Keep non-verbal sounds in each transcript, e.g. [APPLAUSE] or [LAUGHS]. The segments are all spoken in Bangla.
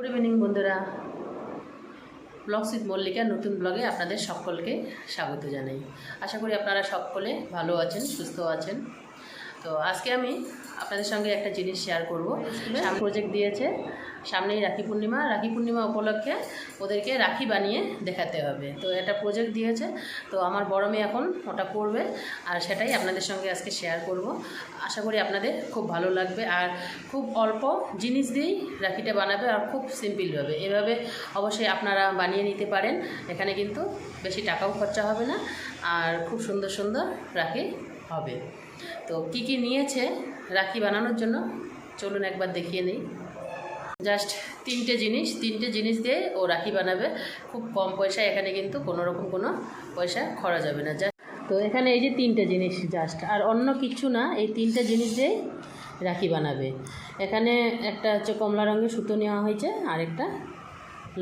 গুড ইভিনিং বন্ধুরা। ব্লগ উইথ মল্লিকা নতুন ব্লগে আপনাদের সকলকে স্বাগত জানাই। আশা করি আপনারা সকলে ভালো আছেন, সুস্থ আছেন। তো আজকে আমি আপনাদের সঙ্গে একটা জিনিস শেয়ার করব। সামনে প্রজেক্ট দিয়েছে। সামনেই রাখি পূর্ণিমা। রাখি পূর্ণিমা উপলক্ষে ওদেরকে রাখি বানিয়ে দেখাতে হবে। তো একটা প্রজেক্ট দিয়েছে। তো আমার বড় মেয়ে এখন ওটা করবে আর সেটাই আপনাদের সঙ্গে আজকে শেয়ার করব। আশা করি আপনাদের খুব ভালো লাগবে আর খুব অল্প জিনিস দিয়েই রাখিটা বানাবে আর খুব সিম্পলভাবে এভাবে অবশ্যই আপনারা বানিয়ে নিতে পারেন। এখানে কিন্তু বেশি টাকাও খরচা হবে না। আর খুব সুন্দর সুন্দর রাখি হবে। তো কি কি নিয়েছে রাখি বানানোর জন্য? চলুন একবার দেখিয়ে নিই জাস্ট তিনটে জিনিস তিনটে জিনিস দিয়ে ও রাখি বানাবে। খুব কম পয়সায় এখানে কিন্তু কোনো রকম কোনো পয়সা খরচ যাবে না। জাস্ট তো এখানে এই যে তিনটে জিনিস জাস্ট আর অন্য কিছু না, এই তিনটে জিনিস দিয়ে রাখি বানাবে। এখানে একটা হচ্ছে কমলা রঙের সুতো নেওয়া হয়েছে আর একটা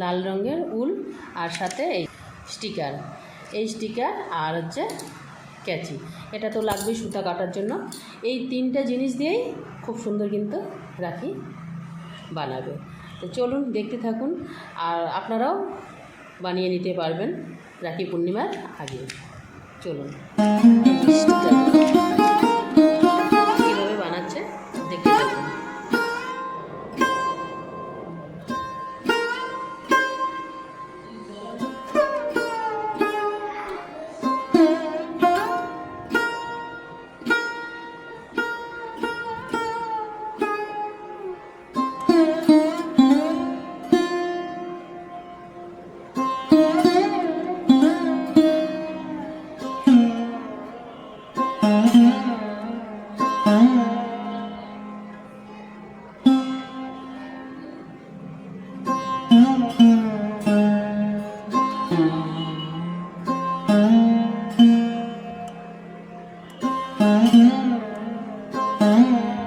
লাল রঙের উল, আর সাথে এই স্টিকার এই স্টিকার আর হচ্ছে ক্যাচি এটা তো লাগবেই সুতা কাটার জন্য। এই তিনটা জিনিস দিয়েই খুব সুন্দর কিন্তু রাখি বানাবে। তো চলুন দেখতে থাকুন, আর আপনারাও বানিয়ে নিতে পারবেন রাখি পূর্ণিমার আগে। চলুন। Mm-hmm. mm-hmm.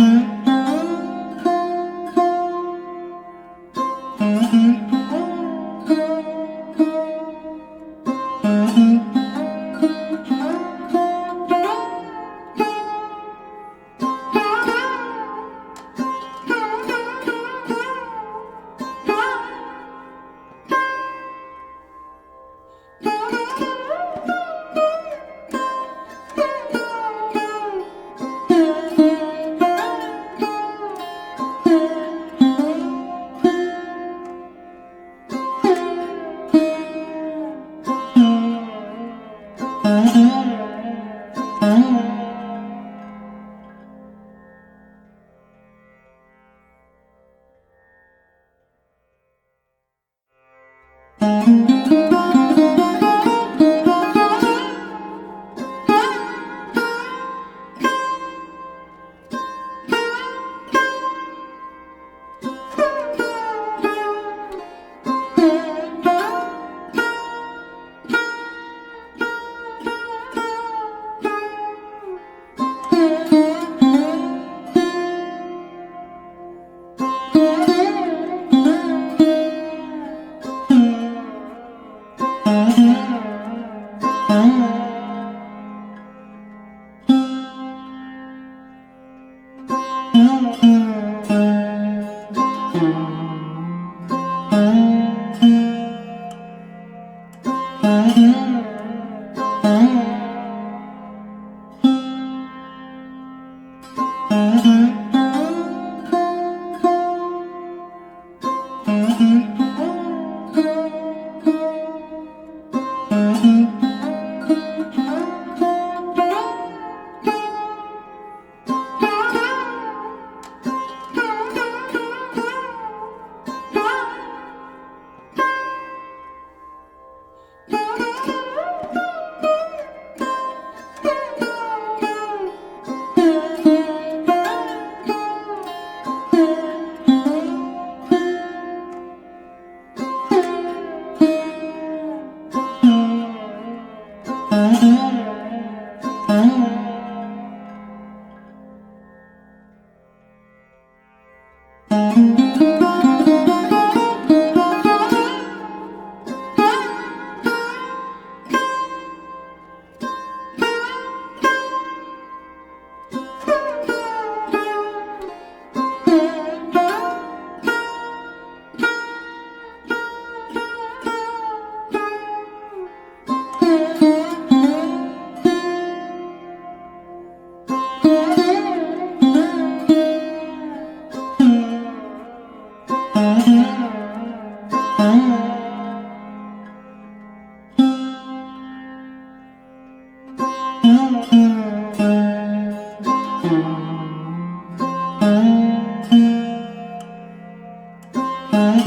Mm-hmm.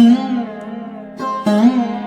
Mm-hmm.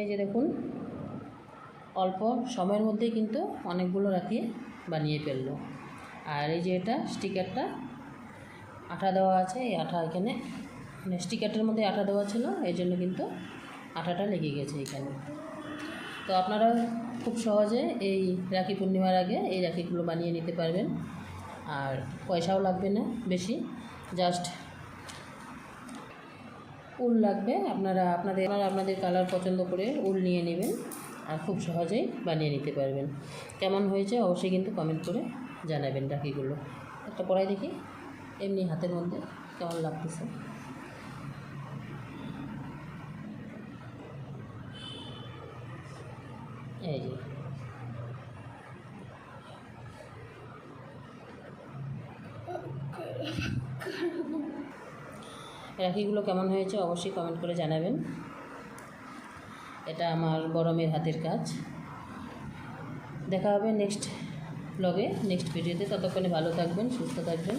এই যে দেখুন, অল্প সময়ের মধ্যেই কিন্তু অনেকগুলো রাখি বানিয়ে ফেলল। আর এই যে এটা স্টিকারটা, আঠা দেওয়া আছে, এই আঠা এখানে মানে স্টিকারটার মধ্যে আঠা দেওয়া ছিল, এই জন্য কিন্তু আঠাটা লেগে গেছে এখানে। তো আপনারা খুব সহজে এই রাখি পূর্ণিমার আগে এই রাখিগুলো বানিয়ে নিতে পারবেন। আর পয়সাও লাগবে না বেশি, জাস্ট উল লাগবে। আপনারা আপনাদের আপনারা আপনাদের কালার পছন্দ করে উল নিয়ে নেবেন আর খুব সহজেই বানিয়ে নিতে পারবেন। কেমন হয়েছে অবশ্যই কিন্তু কমেন্ট করে জানাবেন রাখিগুলো একটা পড়াই দেখি, এমনি হাতের মধ্যে কেমন লাগতেছে? এই যে। [LAUGHS] রাখিগুলো কেমন হয়েছে অবশ্যই কমেন্ট করে জানাবেন। এটা আমার গরমের হাতের কাজ। দেখা হবে নেক্সট ব্লগে নেক্সট ভিডিওতে ততক্ষণে ভালো থাকবেন, সুস্থ থাকবেন।